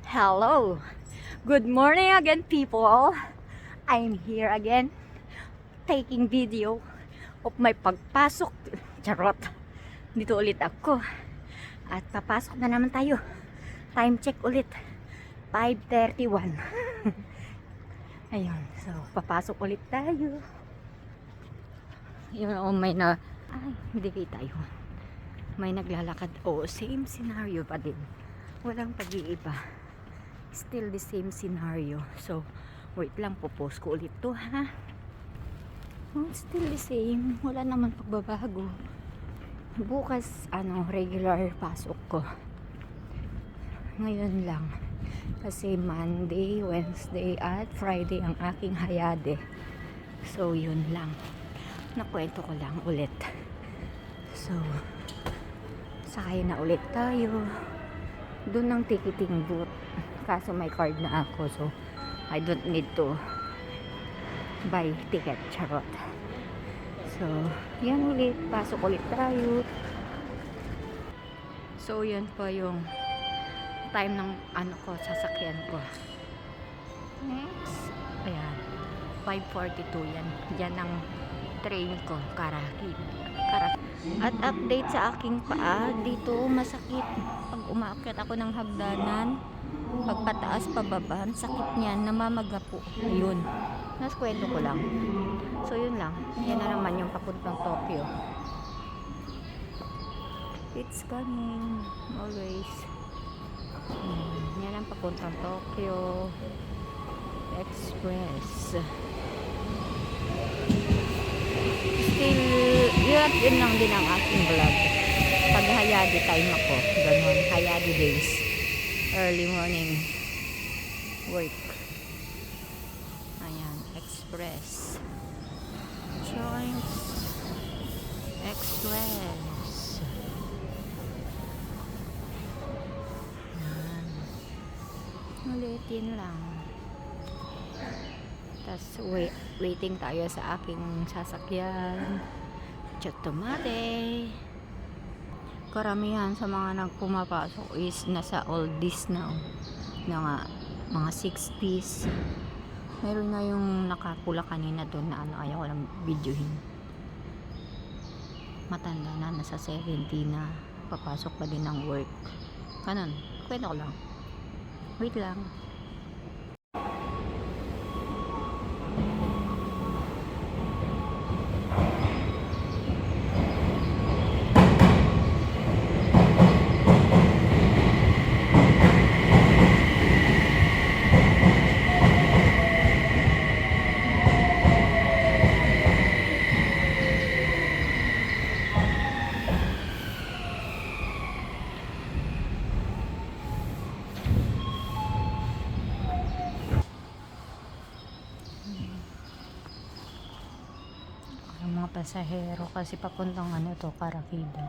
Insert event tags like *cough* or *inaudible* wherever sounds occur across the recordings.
Hello! Good morning again, people! I'm here again, taking video of my pagpasok. Charot! Dito ulit ako. At papasok na naman tayo. Time check ulit. 5.31. *laughs* Ayun, so papasok ulit tayo. Yun, oh, may na... Ay, hindi kita yun. May naglalakad. Oh, same scenario pa din. Walang pag-iiba. Still the same scenario. So, wait lang, popost ko ulit to, ha? Oh, still the same. Wala naman pagbabago. Bukas, ano, regular pasok ko. Ngayon lang. Kasi Monday, Wednesday, at Friday ang aking hayade. So, yun lang. Nakwento ko lang ulit. So, sakay na ulit tayo. Doon ang ticketing booth. Kaso may card na ako. So, I don't need to buy ticket. Charot. So, yan ulit. Pasok ulit tayo. So, yan po yung time ng ano ko, sasakyan ko. Next. Ayan. 5.42 yan. Yan ang train ko. Karakid. Karak At update sa aking paa. Dito masakit. Pag umaakyat ako ng hagdanan, pagpataas pababa, ang sakit niyan. Namamaga po. Ayun. Nas kwento ko lang. So yun lang. Yan na naman yung papuntang Tokyo. It's coming. Always. Hmm, yan ang papuntang Tokyo Express. Still, yun, yun lang din ang aking vlog. Pag hayadi time ako, ganun, hayadi days. Early morning work. Ayan, Express. Choice Express. Ayan. Ulitin lang. Tapos wait, waiting tayo sa aking sasakyan. Chotomate. Karamihan sa mga nagpumapasok is nasa oldies na. Na nga, mga 60s. Meron na yung nakapula kanina doon na ano, ayaw ko lang videohin. Matanda na, nasa 70 na. Papasok pa din ng work. Kanon, kwento ko lang. Wait lang. ang mga pasahero kasi papuntang ano to, Karakida.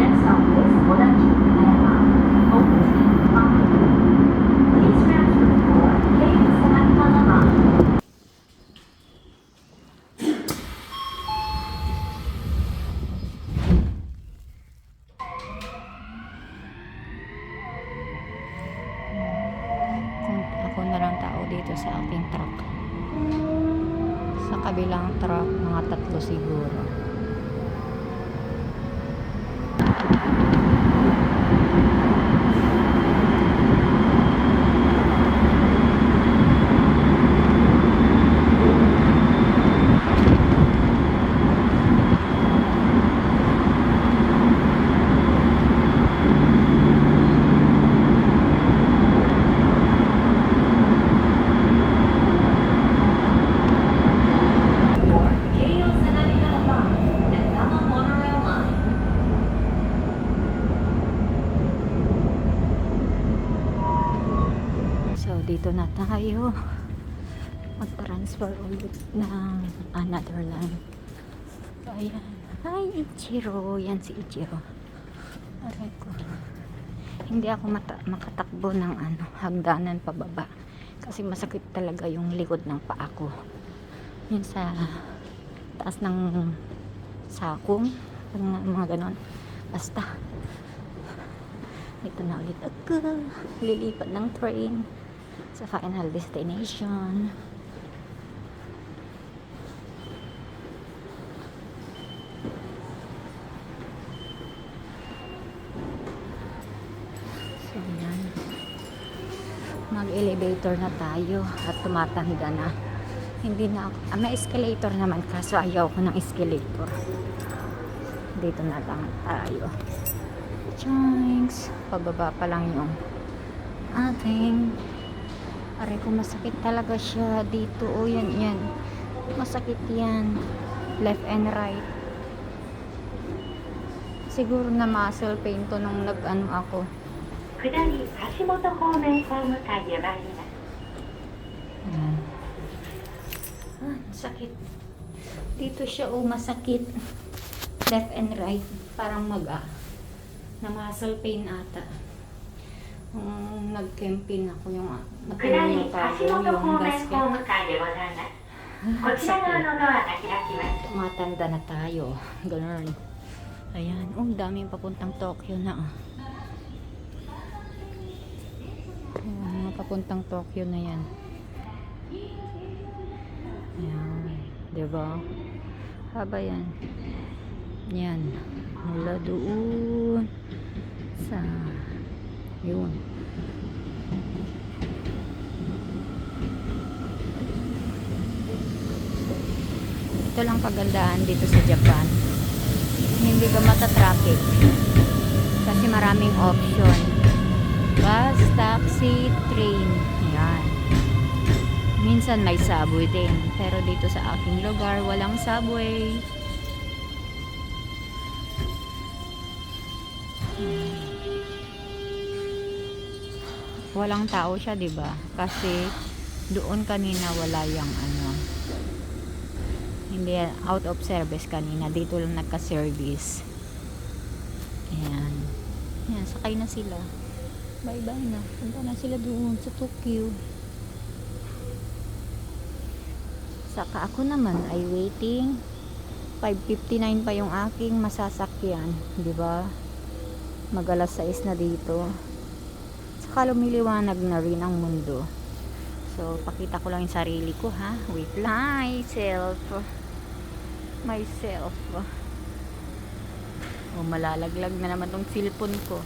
Next stop is Modachi, Ayama. Open Mountain. Please transfer for Kate Sanatmalama. Kung ako na lang tao dito sa aking truck. Sa kabilang truck, mga tatlo siguro. For Keio Sanatmalama and Tama Monorail Line. So, dito na tayo. Mag-transfer ulit ng another line. So, ayan. Hi, Ichiro. Yan si Ichiro. Aray ko. Hindi ako mata- makatakbo ng ano, hagdanan pababa. Kasi masakit talaga yung likod ng paa ko. Yun sa taas ng sakong. Mga, mga ganon. Basta. Ito na ulit ako. Lilipat ng train sa final destination. So, yan. Mag-elevator na tayo at tumatanda na. Hindi na ako. Ah, may escalator naman kaso ayaw ko ng escalator. Dito na lang tayo. Thanks. Pababa pa lang yung ating Aray ko masakit talaga siya dito. O yan, yan. Masakit yan. Left and right. Siguro na muscle pain to nung nag-ano ako. 下り橋本方面ホーム会へ参ります Ayan. Ah, sakit. Dito siya, oh, masakit. Left and right. Parang mag, ah, na muscle pain ata. Nung nag-camping ako, yung, ah, 下 natulog り pa ako, 橋本 yung 方面 gasket. ホーム会でございますこちら側のドアが開きます Tumatanda na tayo. Ganun. Ayan. Oh, daming papuntang Tokyo na. ah. Papuntang Tokyo na yan. Ayan. Diba? Haba yan. Yan. Mula doon sa yun. Ito lang pagandahan dito sa Japan. Hindi ka matatraffic. Kasi maraming option. Taxi, train. Ayan. Minsan may subway din. Pero dito sa aking lugar, walang subway. Walang tao siya, 'di ba? Kasi doon kanina wala yung ano, hindi out of service kanina dito lang nagka-service ayan ayan sakay na sila bye bye na punta na sila doon sa Tokyo saka ako naman ay waiting 5.59 pa yung aking masasakyan ba mag alas 6 na dito saka lumiliwanag na rin ang mundo So, pakita ko lang yung sarili ko, ha? Wait lang. Myself. Myself. Oh, malalaglag na naman tong cellphone ko.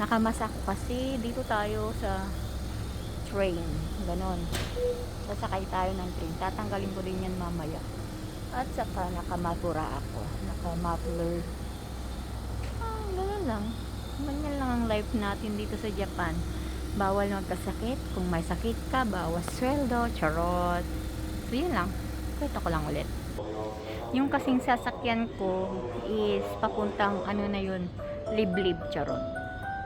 Nakamasak kasi dito tayo sa train. Ganon. Sasakay tayo ng train. Tatanggalin ko din yan mamaya. At saka nakamapura ako. Nakamapler. Ah, ganon lang. Ganyan lang ang life natin dito sa Japan. Bawal magkasakit. Kung may sakit ka, bawas sweldo, charot. So, yun lang. Kwento ko lang ulit. Yung kasing sasakyan ko is papuntang ano na yun, liblib, charot.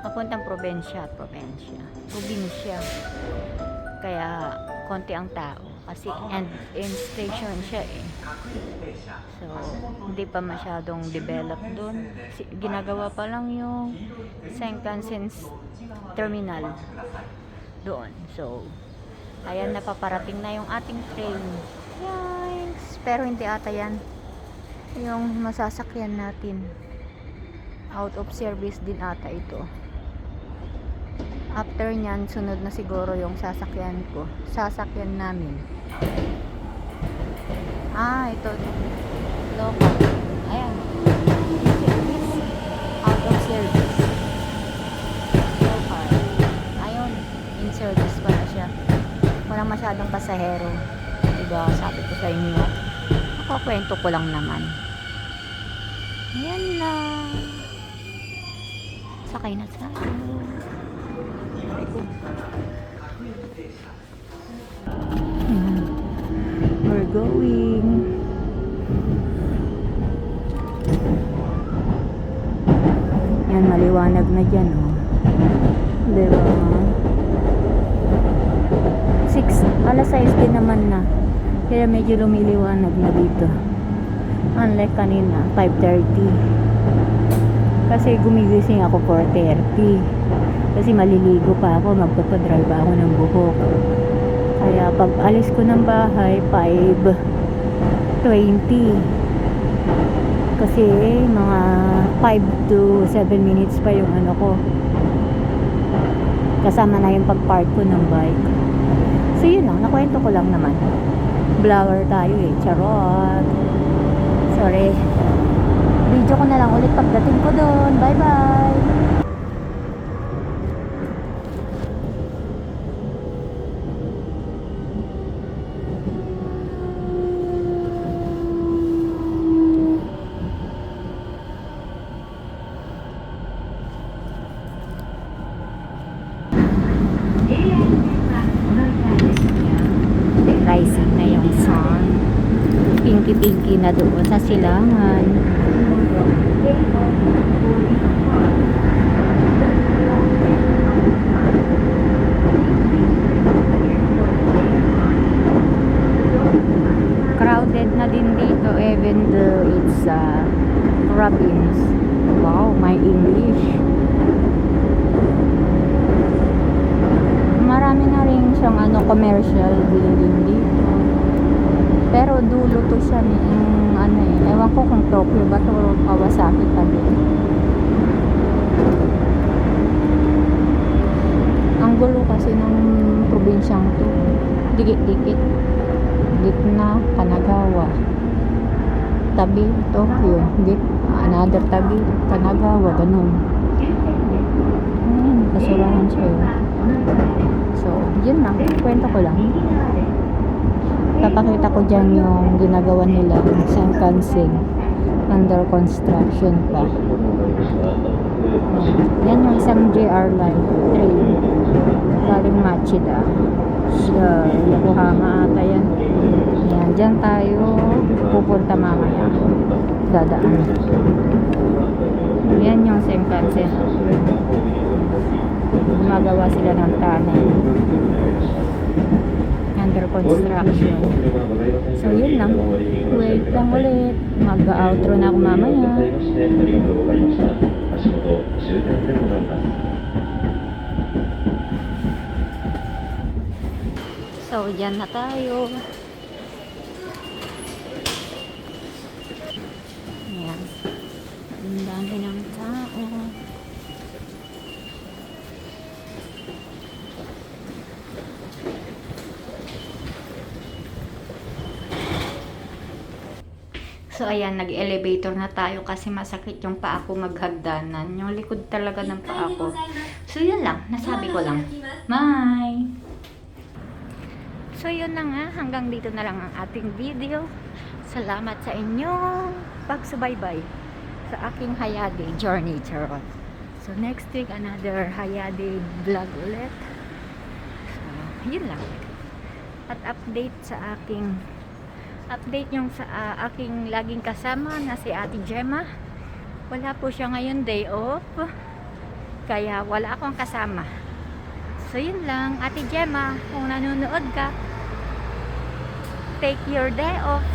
Papuntang probensya, probensya. Probinsya. Kaya, konti ang tao. Kasi end, end station siya eh. So, hindi pa masyadong develop doon. Ginagawa pa lang yung Senkansen terminal doon. So, ayan napaparating na yung ating train. Yikes! Pero hindi ata yan. Yung masasakyan natin. Out of service din ata ito. After nyan, sunod na siguro yung sasakyan ko. Sasakyan namin. Ah, ito. Local. Ayan. Service. Out of service. Local. Ayun. In service pala siya. Walang masyadong pasahero. Diba, sabi ko sa inyo. Nakakwento ko lang naman. Ayan na. Sakay na tayo. We're going. Yan, maliwanag na dyan, oh. Diba? Six, alas 6 din naman na. Kaya medyo lumiliwanag na dito. Unlike kanina, 5.30. Kasi gumigising ako 4.30. Kasi maliligo pa ako, magpapadrive ako ng buhok. Kaya pag alis ko ng bahay, 5.20. Kasi mga 5 to 7 minutes pa yung ano ko. Kasama na yung pag-park ko ng bike. So yun lang, nakwento ko lang naman. Blower tayo eh, charot. Sorry. Video ko na lang ulit pagdating ko doon. Bye-bye! Rising na yung sun. Pinky-pinky na doon sa silangan. Crowded na din dito even though it's uh, province. Wow, my English. Marami na rin siyang ano, commercial building dito. Pero dulo to siya ni yung ano eh. Ewan ko kung Tokyo ba to o Kawasaki pa din. Ang gulo kasi ng probinsyang to. Dikit-dikit. Gitna, Kanagawa. Tabi, Tokyo. Git, another tabi, Kanagawa, ganun. Ayun, kasurahan siya yun. So, yun lang. Kwento ko lang. Papakita ko dyan yung ginagawa nila sa Kansen. Under construction pa. Yan yung isang JR line train. Galing Machida. Sa Yokohama ata yan. Yan, dyan tayo pupunta mamaya. Dadaan. Yan yung Senkansen. Gumagawa sila ng tunnel under construction. So, yun lang. Wait lang ulit. Mag-outro na ako mamaya. So, dyan na tayo. Ayan. Ang dami ng tao. Ayan, nag-elevator na tayo kasi masakit yung paa ko maghagdanan. Yung likod talaga ng paa ko. So yun lang, nasabi ko lang. Bye! So yun na nga, hanggang dito na lang ang ating video. Salamat sa inyong pagsubaybay sa aking Hayade journey charot. So next week, another Hayade vlog ulit. So, yun lang. At update sa aking update yung sa ah, aking laging kasama na si Ate Gemma. Wala po siya ngayon day off. Kaya wala akong kasama. So yun lang, Ate Gemma, kung nanonood ka, take your day off.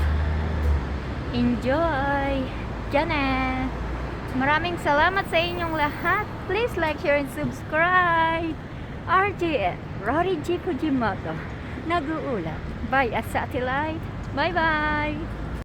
Enjoy! Janet! Maraming salamat sa inyong lahat. Please like, share, and subscribe. RGN, Rory G. Fujimoto, nag-uulat by a satellite. Bye-bye!